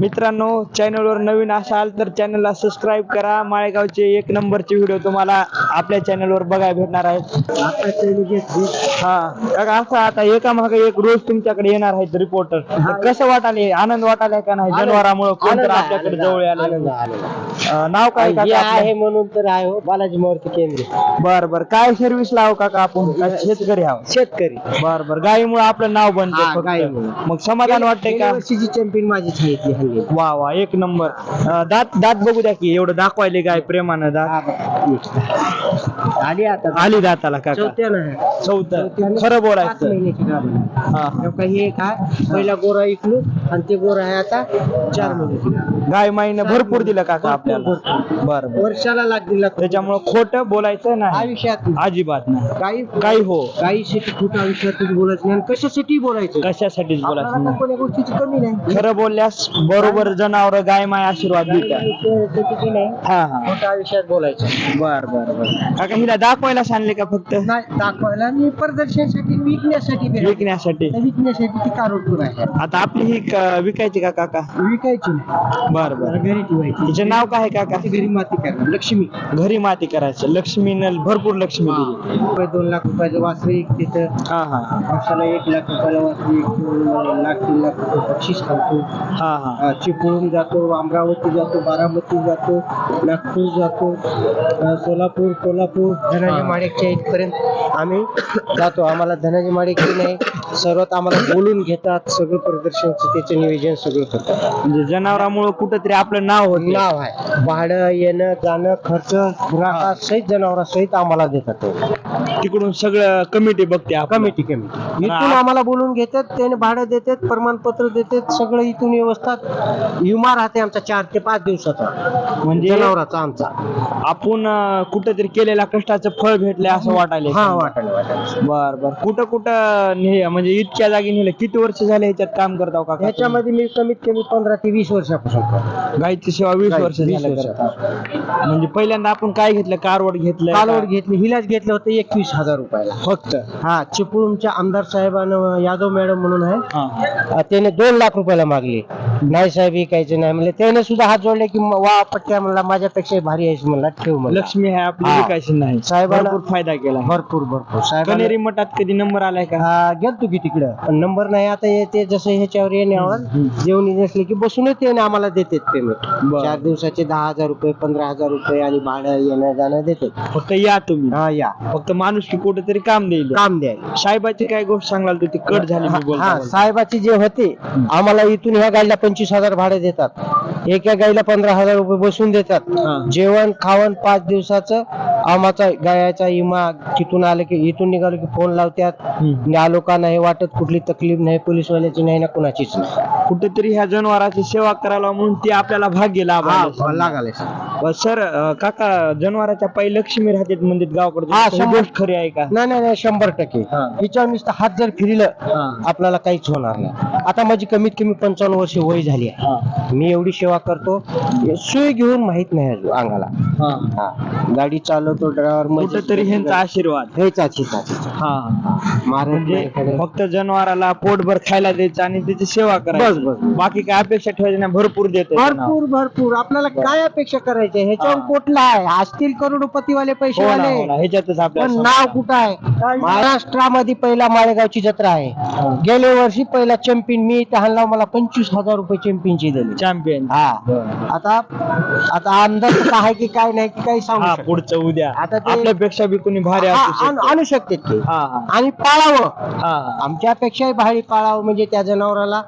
मित्रांनो चॅनलवर नवीन असाल तर चॅनलला सबस्क्राईब करा. माळेगावचे एक नंबरचे व्हिडिओ तुम्हाला आपल्या चॅनलवर बघायला भेटणार आहेत. हा. काका असं आता एका मागे एक रोज तुमच्याकडे येणार आहेत रिपोर्टर कसं वाटाले? आनंद वाटाले का नाही? जनावरामुळे कोण तर आपल्याकडे जवळ आलं अं, नाव काय हे काका आहे? म्हणून तर आहे हो बालाजी मूर्ती केंद्र. बर बर. काय सर्व्हिस लाव काका आपण? का शेतकरी आहोत शेतकरी. बर बर. गायीमुळे आपलं नाव हा, बनतं गायीमुळे. मग समाधान वाटतंय का? चॅम्पियन माझीच आहे. ती हल्ली. वा वा एक नंबर. अं, दात दात बघू द्या की एवढं दाखवायले गाय प्रेमानं दात. आली आता. आली दाताला काका. चौथ्यानं आहे. चौथं चौथ्यानं खरं पाच बोलायचं महिन्याची गाभण आहे. हा. तेव्हा काही एक आहे पहिला गोरा इकलो आणि ते गोरा आहे आता चार महिन्याची गाभण. गाय माईनं भरपूर दिलं काका आपल्याला. भरपूर. बर बर. वर्षाला दीड लाख त्याच्यामुळे खोट बोलायचं नाही. आयुष्यात अजिबात नाही. काही काही हो. काहीसाठी खोटं आयुष्यातच बोलायचं नाही. आणि कशासाठी बोलायचं? कशासाठीच बोलायचं आपल्याला नाही. कोण्या गोष्टीची कमी नाही. खरं बोलल्यास बरोबर जनावर गाय माय आशीर्वाद देतात नाही. हा हा. खोटं आयुष्यात बोलायचं. बर बर बर. काका हिला दाखवायला सांगले का फक्त? नाही दाखवायला. मी प्रदर्शनासाठी विकण्यासाठी विकण्यासाठी. विकण्यासाठी ती कारोडपूर आहे आता आपली ही क- विकायची का काका? विकायची नाही. बर बर. जरा घरी ठेवायची. तिचे नाव काय आहे काका? घरी माती करणार. लक्ष्मी. घरी माती करायचं. लक्ष्मीनं भरपूर लक्ष्मी दिली. रुपये दोन लाख रुपयाचं वासरू एक तिथं. हा हा वर्षाला एक लाख रुपयाला वासरू एक दोन लाख तीन लाख रुपये बक्षीस खातो हा. हा. अं, चिपळूण जातो अमरावती जातो बारामती जातो नागपूर जातो अं, सोलापूर कोल्हापूर धनाजी माडेकच्या इथपर्यंत. आम्ही जातो. आम्हाला धनाजी माडेकची नाही. सर्वात आम्हाला बोलून घेतात. सगळं प्रदर्शनचं त्याचं नियोजन सगळं करतात. म्हणजे जनावरामुळे कुठंतरी आपलं नाव होत. नाव आहे. भाडं येणं जाणं खर्च सहित जनावरासहित आम्हाला देतात. तिकडून सगळं कमिटी बघते कमिटी कमिटी. इथून आम्हाला बोलून घेतात. त्याने भाडं देतात प्रमाणपत्र देतात. सगळं इथून व्यवस्था विमा राहते आमचा चार ते पाच दिवसाचा. म्हणजे जनावराचा आमचा. आपण कुठंतरी केलेल्या कष्टाचं फळ भेटले असं वाटायले हा वाटायला बर बर. कुठं कुठं ने म्हणजे इतक्या जागी नेलं? किती वर्ष झाले ह्याच्यात काम करताव का ह्याच्यामध्ये मी कमीत कमी पंधरा ते वीस वर्षापासून करतो. गायची सेवा वीस वर्ष वीस झालं. म्हणजे पहिल्यांदा आपण काय घेतलं? कारवड घेतलं कालवड घेतली. हिलाच घेतलं होतं एकवीस हजार रुपयाला. फक्त? हा चिपळूणच्या आमदार साहेबांना यादव मॅडम म्हणून आहे. हा. अं, त्याने दोन लाख रुपयाला मागले. नाही साहेब विकायचे नाही. म्हणले त्याने सुद्धा हात जोडले की म- वा पट्ट्या म्हणला माझ्यापेक्षा भारी आहेस म्हणला ठेव म्हणला. लक्ष्मी आहे आपली हा. विकायची नाही. साहेबाला- भरपूर फायदा केला. भरपूर भरपूर. कनेरी मठात कधी नंबर आलाय का? गेलतो की तिकडं. पण नंबर नाही आता येते जसं ह्याच्यावर येण्यावर. जेवणी नसले की बसूनच त्याने आम्हाला देतात पेमेंट बरं. चार दिवसाचे दहा हजार रुपये पंधरा हजार रुपये आणि भाडं येणं जाणं देतात. फक्त या तुम्ही? हा या. फक्त माणूस की कुठेतरी काम देईल. काम द्याय साहेबाची काय गोष्ट सांगाल तर ती कट झाली मी बोलता. हा बोलता. साहेबाचे जे होते आम्हाला इथून ह्या गाडीला पंचवीस हजार भाडे देतात. एका गाडीला पंधरा हजार रुपये बसून देतात. जेवण खावण पाच दिवसाचं आम्हाचा गायाचा इमा तिथून आलं की इथून निघालो की फोन लावतात. आलो का नाही वाटत कुठली तकलीफ नाही पोलीसवाल्याची नाही ना कुणाचीच नाही कुठेतरी ह्या जनावराची सेवा करायला म्हणून ती आपल्याला भाग्य लाभ लागाले. सर अं, काका जनावराच्या पायी लक्ष्मी राहतात म्हणजे गावाकडे. हा, शंभर. गोष्ट खरी आहे का? नाही नाही नाही शंभर टक्के. हा. हिच्यावर नुसतं हात जर फिरलं हा. आपल्याला काहीच होणार नाही. आता माझी कमीत कमी पंचावन्न वर्ष वय झाली आहे. मी एवढी सेवा करतो सुई घेऊन माहीत नाही अजून अंगाला. हा. गाडी चालवतो ड्रायव्हर कुठेतरी ह्यांचा आशीर्वाद. हा. महाराज म्हणजे फक्त जनावराला पोटभर खायला द्यायचं आणि त्याची सेवा करायची. बाकी काय अपेक्षा ठेवायची नाही भरपूर देत भरपूर भरपूर. आपल्याला काय अपेक्षा करायची? ह्याच्यावर हा. कुठला आहे? असतील करोडपतीवाले पैसे वाले ह्याच्यातच पण आपल्याला नाव कुठं आहे? महाराष्ट्रामध्ये पहिला माळेगावची जत्रा आहे. गेल्या वर्षी पहिला चॅम्पियन मी इथं आणला मला पंचवीस हजार रुपये चॅम्पियनची दिली. चॅम्पियन. हा. आता आता अंदाज कसा आहे की काय नाही की काही सांगू हा शकत पुढचं उद्या. आता ते- आपल्यापेक्षा बी कोणी भारी हा, असू आण- शकतं. आणू शकतात ते. हा हा. आणि पाळावं. हा. हा आमच्यापेक्षाही भारी पाळावं म्हणजे त्या जनावराला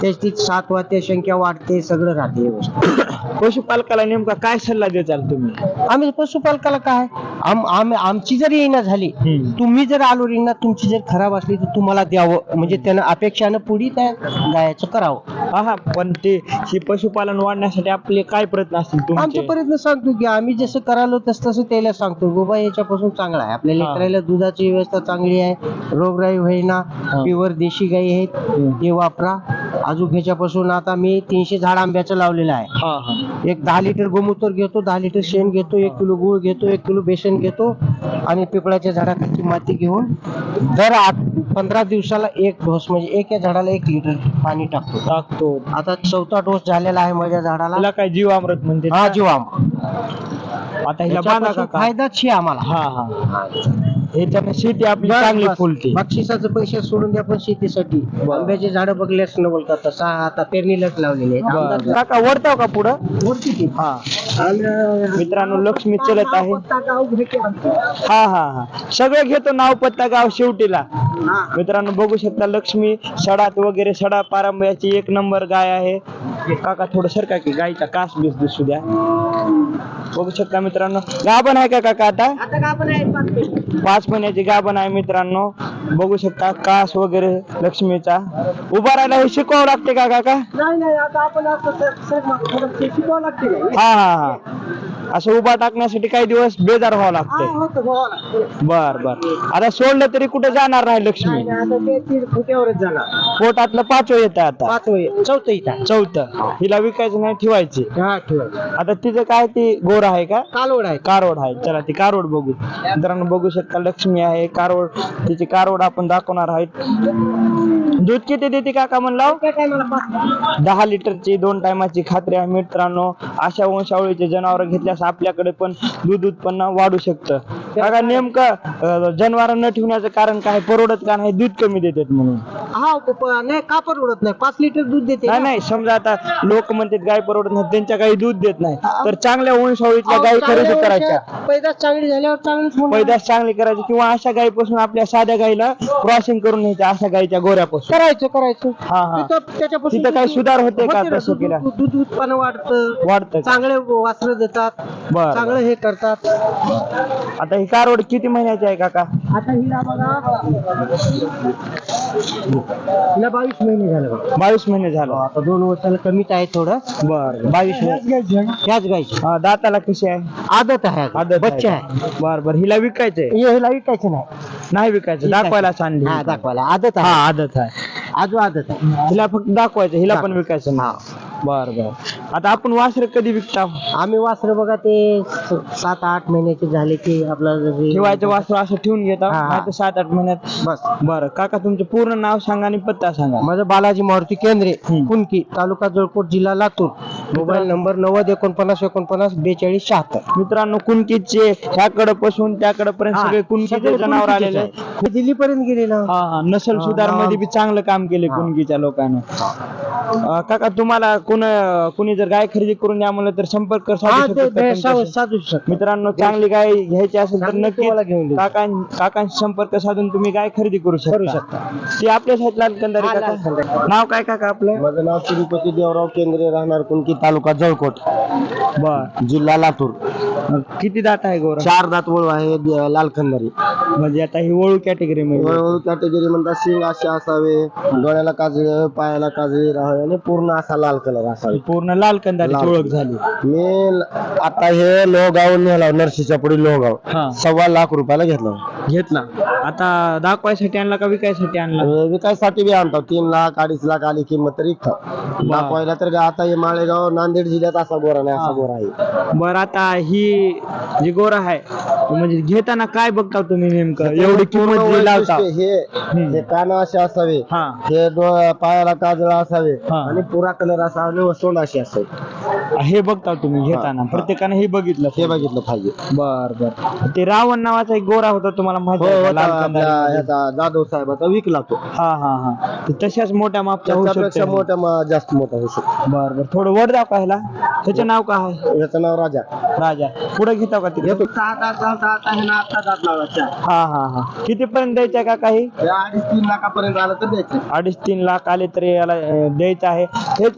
त्याची सात वाटते संख्या वाढते सगळं राहते व्यवस्थित पशुपालकाला नेमका काय सल्ला देताल तुम्ही? आम्ही पशुपालकाला काय? आम आम आमची जर येणं झाली हम्म. तुम्ही जर आलो रिंगणात तुमची जर खराब असली तर तुम्हाला द्यावं. म्हणजे त्यानं अपेक्षानं पुढे त्या गायाचं करावं. हा हा पण ते ही पशुपालन वाढण्यासाठी आपले काय प्रयत्न असतील तुमचे? प्रयत्न सांगतो की आम्ही जसं करालो तस तसं त्याला सांगतो. बाबा याच्यापासून चांगला आहे. आपल्या हा. लेकराला दुधाची व्यवस्था चांगली आहे. रोगराई होईना. प्युअर देशी गाई आहेत. ते वापरा. अजून ह्याच्यापासून आता मी तीनशे झाड आंब्याचं लावलेलं आहे. हा हा. एक दहा लिटर गोमूत्र घेतो दहा लिटर शेण घेतो एक किलो गुळ घेतो एक किलो बेसन घेतो आणि पिपळाच्या झाडाखालची माती घेऊन दर आठ पंधरा दिवसाला एक डोस म्हणजे एका झाडाला एक लिटर पाणी टाकतो. टाकतो. आता चौथा डोस झालेला आहे माझ्या झाडाला. काय जीवामृत म्हणते? हा जीवाम आता हिला बांधा फायदाच आहे आम्हाला. हा. हा. ह्याच्याने शेती आपली बस, चांगली बस. फुलते. बक्षिसाचे पैसे सोडून द्या पण शेतीसाठी. आंब्याचे झाडं बघल्यास न बोलतात तसा आता पेरणीलाच लावलेले आहेत. आमदार काका वरताव का पुढं? वरती ती. हा. मित्रांनो लक्ष्मी चलत आहे. हा हा हा. सगळं घेतो नाव पत्ता गाव शेवटीला. मित्रांनो बघू शकता लक्ष्मी सडात वगैरे सडा पारंब्याची एक नंबर गाय आहे. काका थोडं सरका की गायचा कास बीस दिसू द्या. बघू शकता मित्रांनो गाभण आहे का काका आता? पाच महिन्याची गाभण आहे मित्रांनो. बघू शकता कास वगैरे लक्ष्मीचा. उभा राहायला हे शिकवावं लागते का काका. हा हा. हा. असं उभा टाकण्यासाठी काही दिवस बेजार व्हावं लागते. बर बर. आता सोडलं तरी कुठे जाणार नाही लक्ष्मी फुट्यावरच जाणार. पोटातलं पाचवं येतं आता. पाच वय चौथं इथं चौथं. हिला विकायचं नाही ठेवायची. हा आता तिचं काय ती गोर आहे का? कालवड आहे. कारवड आहे. चला ती कारवड बघू. मित्रांनो बघू शकता लक्ष्मी आहे कारवड तिची कारवड आपण दाखवणार आहेत. दूध किती देते काका म्हणला दहा लिटरची दोन टायमाची खात्री आहे मित्रांनो. अशा वंशावळीचे जनावर घेतल्यास आपल्याकडे पण दूध उत्पन्न वाढू शकतं. काका नेमकं जनावर न ठेवण्याचं कारण काय? परवडत का नाही? दूध कमी देतात म्हणून. हा नाही कापर उडत नाही? पाच लिटर दूध देते नाही नाही समजा आता लोक म्हणतात गाय परवडत नाही त्यांच्या गाई दूध देत नाही. तर चांगल्या वंशावळीतल्या गायी खरेदी करायच्या. पैदास चांगली झाल्यावर होणार. पैदास चांगली करायची किंवा अशा गायीपासून आपल्या साध्या गाईला क्रॉसिंग करून घ्यायच्या अशा गायीच्या गोऱ्यापासून. करायचं करायचं. हा हा. तिथं त्याच्यापासून तिथं काही सुधार होते का होते ना, तसं दूध- केलं दूध दूध उत्पन्न वाढतं. वाढतं का? चांगले वासर देतात. बर. चांगलं हे करतात. आता ही कारवड किती महिन्याची आहे काका? आता हिला बघा. हिला बावीस महिने झाले बघा. बावीस महिने झालं. आता दोन वर्षाला कमीच आहे थोडं. बर बावीस महिने. ह्याच गायची हा, दाताला कशी आहे? आदत आहे आदत बच्चे आहे. बर बर हिला विकायचंय? हे हिला विकायचं नाही. नाही विकायचं दाखवायला हा दाखवायला. आदत हा आहे आदत आहे. आजू आदत आहे हिला फक्त दाखवायचं हिला पण विकायचं नाही बर बर आता आपण वासर कधी विकता? आम्ही वासर बघा ते स- सात आठ महिन्याचे झाले की आपला जसे- ठेवायचं वासर असं ठेवून घेता? हा, हा. सात आठ महिन्यात बस. बरं. काका तुमचं पूर्ण नाव सांगा आणि पत्ता सांगा. माझं बालाजी मारुती केंद्रे हम्म. कुणकी तालुका जळकोट जिल्हा लातूर. मोबाईल नंबर नव्वद एकोणपन्नास एकोणपन्नास बेचाळीस शहात्तर. मित्रांनो कुणकीचे ह्याकडे पासून त्याकडे पर्यंत सगळे कुणकीचे. जनावर आलेले. दिल्ली पर्यंत गेले ना हा हा. नसल सुधारमध्ये. बी चांगलं काम केले. कुणकीच्या लोकांना. अं, काका तुम्हाला कोण कुणी जर गाय खरेदी करून द्या म्हणलं तर संपर्क साधू शकतात तुमच्याशी? साधू शकतो. मित्रांनो चांगली गाय घ्यायची असेल तर चांगली तुम्हाला घेऊन नक्की देऊ. काकां काकांशी संपर्क साधून तुम्ही गाय खरेदी करू शकता करू शकता. ती लाल कंदारी हा, काका. नाव काय काका आपलं माझं नाव तिरुपती देवराव केंद्रे राहणार कुणकी तालुका जळकोट बर जिल्हा लातूर किती दात आहे गौरव चार दात वळू आहे द- लाल खंदारी म्हणजे आता ही वळू कॅटेगरी मध्ये. वळू कॅटेगरी म्हणतात शिंग असे असावे डोळ्याला काजळे पायाला काजळे राहावे आणि पूर्ण असा लाल कलर असावे. पूर्ण लाल कंदारीची लाल. ओळख झाली. मी ल- आता हे लोहगाव नेला नरशीच्या पुढे लोहगाव. सव्वा लाख रुपयाला घेतला. घेतला. आता दाखवायसाठी आणला का विकायसाठी आणला? विकायसाठी बी आणतो. तीन लाख अडीच लाख आली किंमत तरी दाखवायला तर का आता हे माळेगाव नांदेड जिल्ह्यात असा गोरा नाही असा हा. गोरा आहे. बर आता ही जी गोरा आहे म्हणजे घेताना काय बघता तुम्ही? नेमकं? एवढी किंमत जी लावता वैशिष्ट्य हे हे कान असे असावे हा. हे डो- पायाला काजळ असावे हा. आणि पुरा कलर असावे व सोंड अशी असावी. हे बघता तुम्ही घेताना. हा. प्रत्येकाने हे बघितलं हे बघितलं पाहिजे. बर बर. ते रावण नावाचा एक गोरा होता तुम्हाला हो माहिती आहे का? होता. लाल आपल्या कंदारीमध्ये. ह्याचा जाधव साहेबाचा विकला तो. हा हा हा. ते तशाच मोठ्या मापच्या होऊ त्याच्यापेक्षा शकते मोठा मा- जास्त मोठा होऊ शकतो. बर बर. थोडं वर का ह्याला. त्याचं नाव काय आहे? याचं नाव राजा. राजा. पुढे घेता का तिकडे? घेतो सहा दात दात दात आहे ना आता दात लावायचा. हा हा हा किती पर्यंत द्यायच्या का काही अडीच तीन लाखापर्यंत आलं तर द्यायचं अडीच तीन लाख आले तरी याला अं, द्यायचं आहे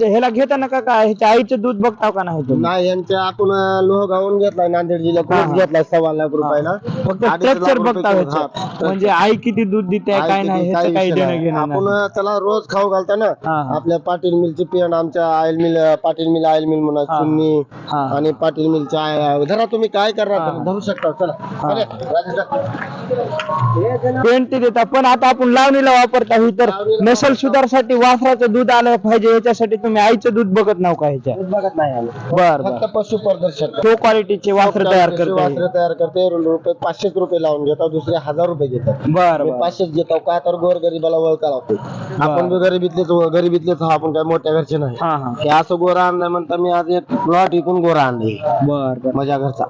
ह्याला घेताना का काय ह्याच्या आईचं दूध बघताव का नाही तुम्ही नाही यांच्या आपण लोहगावून घेतलाय नांदेड जिल्ह्यात हा. घेतलाय सव्वा लाख रुपयाला फक्त अडीच स्ट्रक्चर बघता रुपये ह्याचं. हा, म्हणजे आई किती दूध देते काय किती, नाही ह्याचं काही विषय देणं नाही. घेणं आपण नाही. त्याला रोज खाऊ घालता ना हा, हा. आपल्या पाटील मिलची पेंड आमच्या oil mill Patil mill oil mill म्हणा हा. चुन्नी हा. आणि पाटील मिलच्या काय धरा तुम्ही काय करणार हा. धरू शकता चला हा. अरे, राजेश दा. पेंट ते देतात. पण आता आपण लावणीला वापरता ही तर नसल सुधारसाठी वासराचं दूध आलं पाहिजे. याच्यासाठी तुम्ही आईचं दूध बघत नाव का ह्याच्या? बघत नाही आम्ही. बर फक्त बर पशु प्रदर्शन तो क्वालिटीचे वासर तयार करता वासरं तयार करते रुपये पाचशेच रुपये लावून घेतात. दुसरे हजार रुपये घेतात. बर मी बर पाचशेच घेतो. का तर गोर गरीबाला वळका लागतो आपण बी गरिबीतलेच गरिबीतलेच आहो, आपण काय मोठ्या घरचे नाही. हा हा. हे असं गोरा आणलं म्हणता मी आज एक प्लॉट विकून गोरा आणले बर बर. माझ्या घरचा.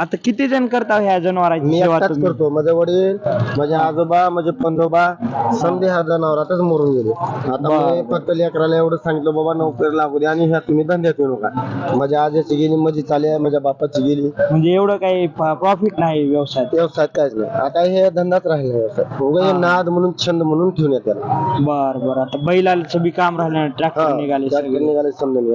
आता किती जण करता ह्या जनावरांची मी सेवा एकटाच तुम्ही? करतो. माझे वडील माझे आजोबा माझे पंजोबा समजे ह्या जनावरातच मरून गेले. आता मी फक्त लेकराला एवढं सांगितलं बाबा नोकरी लागू दे आणि ह्या तुम्ही धंद्यात येऊ नका. माझ्या आजीची गेली माझी चाली आहे माझ्या बापाची गेली. म्हणजे एवढं काही प्रॉफिट नाही व्यवसायात. व्यवसायात काहीच नाही. आता हे धंदाच राहिला व्यवसाय. उगा हे नाद म्हणून छंद म्हणून ठेवून त्याला बर बर. आता बैलाचं बी काम राहिलं ट्रॅक्टर निघाले सगळे. निघाले समजून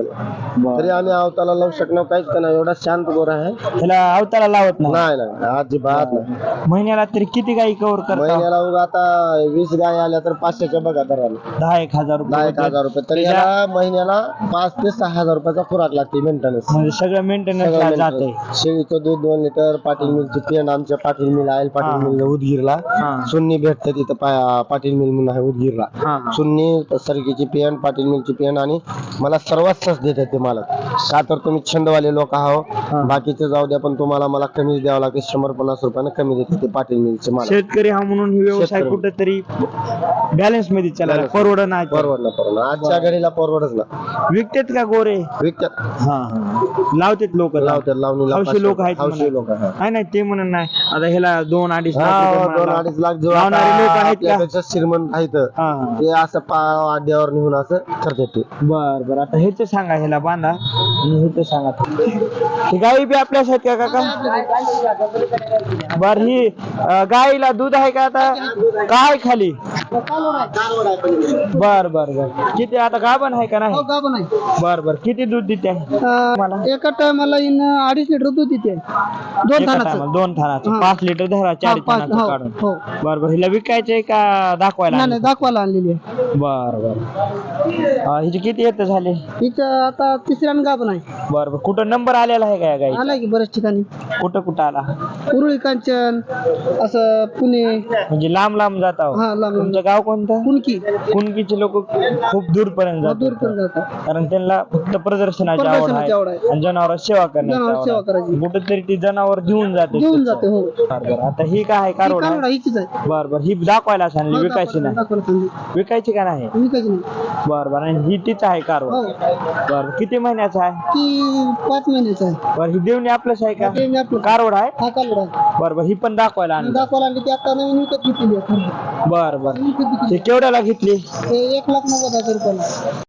बर. तरी आम्ही अवताला लावू शकणार काहीच का नाही. एवढा शांत गोरा आहे. त्याला अवताला लावत नाही. नाही नाही अजिबात नाही. महिन्याला तरी किती गाई कव्हर करता? महिन्याला उगा आता वीस गाय आल्या तर पाचशेच्या बघा दराला. दहा एक हजार दहा रुपये एक हजार रुपये. तरी त्याच्या- याला महिन्याला पाच ते सहा हजार रुपयाचा खुराक लागते मेंटेनन्स म्हणजे सगळं मेंटेनन्स जाते शेळीचं दूध दोन लिटर पाटील मिलची पेंड आमच्या पाटील मिल आहे हा. पाटील मिल उदगीरला. हा. सुन्नी भेटते तिथं पा- पाटील मिल म्हणून आहे उदगीरला. हा. सुन्नी सरकीची पेंड पाटील मिलची पेंड आणि मला सर्वात स्वस्त देतात ते मालक. का तर तुम्ही छंदवाले लोक आहो. बाकीचे जाऊ द्या पण तुम्हाला मला कमीच द्यावं लागते. शंभर पन्नास रुपयानं कमी देते ते पाटील मिलचे मालक. शेतकरी हा म्हणून हे व्यवसाय शेतकरी. कुठेतरी बॅलन्समध्ये चालला. Balance. परवड नाही. परवडलं परवडलं. आजच्या घडीला परवडच ना विकतेत का गोरे? विकतात. हा हा. लावतेत लोक लावतात लावणीला हौशी लोक आहेत हौशी लोक म्हणा. नाही नाही ते म्हणून नाही. आता ह्याला दोन अडीच लाख रुपये दोन म्हणाला. अडीच लाख जो लावणारे लोक आहेत का? आपल्यापेक्षा श्रीमंत आहेत. हा. हा ते असं पाव आड्यावर नेऊन असं करतात ते. बर बर. आता हेच सांगा ह्याला बांधा. आणि हेच सांगा. ही गाई बी आपल्यासाठी का काका बर ही अं, गाईला दूध आहे का आता? काय खाली? बर बर बर. किती आता गाभण आहे का नाही? गाभण आहे. बर बर. किती दूध देते? मला एका टायमाला इन अडीच लिटर दूध देते. दोन एका थानाचं. दोन थानाचं. हा. पाच लिटर धरा चार हा, पाच, थानाचं हो, काढून. हो. बर बर. हिला विकायचंय का दाखवायला नाही नाही दाखवायला आणलेली आहे? बर बर. अं, हिचे किती येत झाले? हिचं आता तिसऱ्या गाभण आहे. बर बर. कुठं नंबर आलेला आहे का या गाई आलाय की बऱ्याच ठिकाणी. कुठं कुठं आला? उरुळी कांचन असं पुणे. म्हणजे लांब लांब जात आहो हा लांब लांब. तुमचं गाव कोणतं? कुणकी. कुणकीचे लोक खूप दूर पर्यंत दूर जातात. पण जातात. कारण त्यांना फक्त प्रदर्शनाची आवड प्रदर्शनाची आवड आहे. आणि जनावर सेवा जनावर सेवा करण्याची करायची. कुठेतरी ती जनावर देऊन जाते घेऊन जाते हो. बर बर. आता ही काय आहे? कारवड कानडा हिचीच आहे. बर बर. ही दाखवायला सांगली हो, विकायची नाही. विकायची का नाही? विकायची नाही. बर बर. आणि ही तीच आहे कारवड हो. बर. किती महिन्याचा आहे? ती पाच महिन्याचं आहे. बर ही देऊन आपलंच आहे का? मी आपलं कारवड आहे? हा कालवड आहे. बर बर ही पण दाखवायला आणली. दाखवायला आणली ती आता नवीन विकत घेतलेली आहे. बर बर. विकत घेतली. ते केवढ्याला घेतली? ते एक लाख नव्वद हजार रुपयाला.